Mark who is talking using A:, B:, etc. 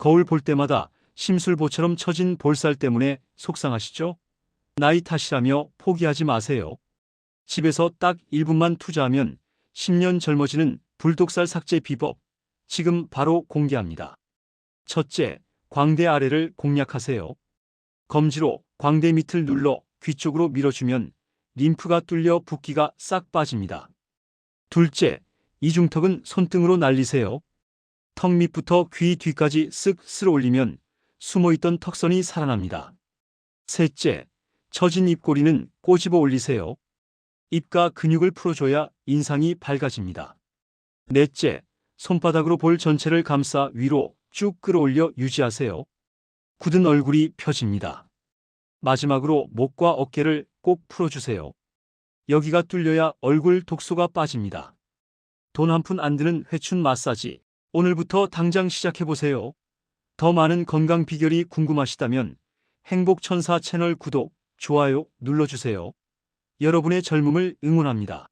A: 거울 볼 때마다 심술보처럼 처진 볼살 때문에 속상하시죠? 나이 탓이라며 포기하지 마세요. 집에서 딱 1분만 투자하면 10년 젊어지는 불독살 삭제 비법 지금 바로 공개합니다. 첫째, 광대 아래를 공략하세요. 검지로 광대 밑을 눌러 귀 쪽으로 밀어주면 림프가 뚫려 붓기가 싹 빠집니다. 둘째, 이중턱은 손등으로 날리세요. 턱 밑부터 귀 뒤까지 쓱 쓸어 올리면 숨어있던 턱선이 살아납니다. 셋째, 처진 입꼬리는 꼬집어 올리세요. 입가 근육을 풀어줘야 인상이 밝아집니다. 넷째, 손바닥으로 볼 전체를 감싸 위로 쭉 끌어올려 유지하세요. 굳은 얼굴이 펴집니다. 마지막으로 목과 어깨를 꼭 풀어주세요. 여기가 뚫려야 얼굴 독소가 빠집니다. 돈 한 푼 안 드는 회춘 마사지. 오늘부터 당장 시작해보세요. 더 많은 건강 비결이 궁금하시다면 행복천사 채널 구독, 좋아요 눌러주세요. 여러분의 젊음을 응원합니다.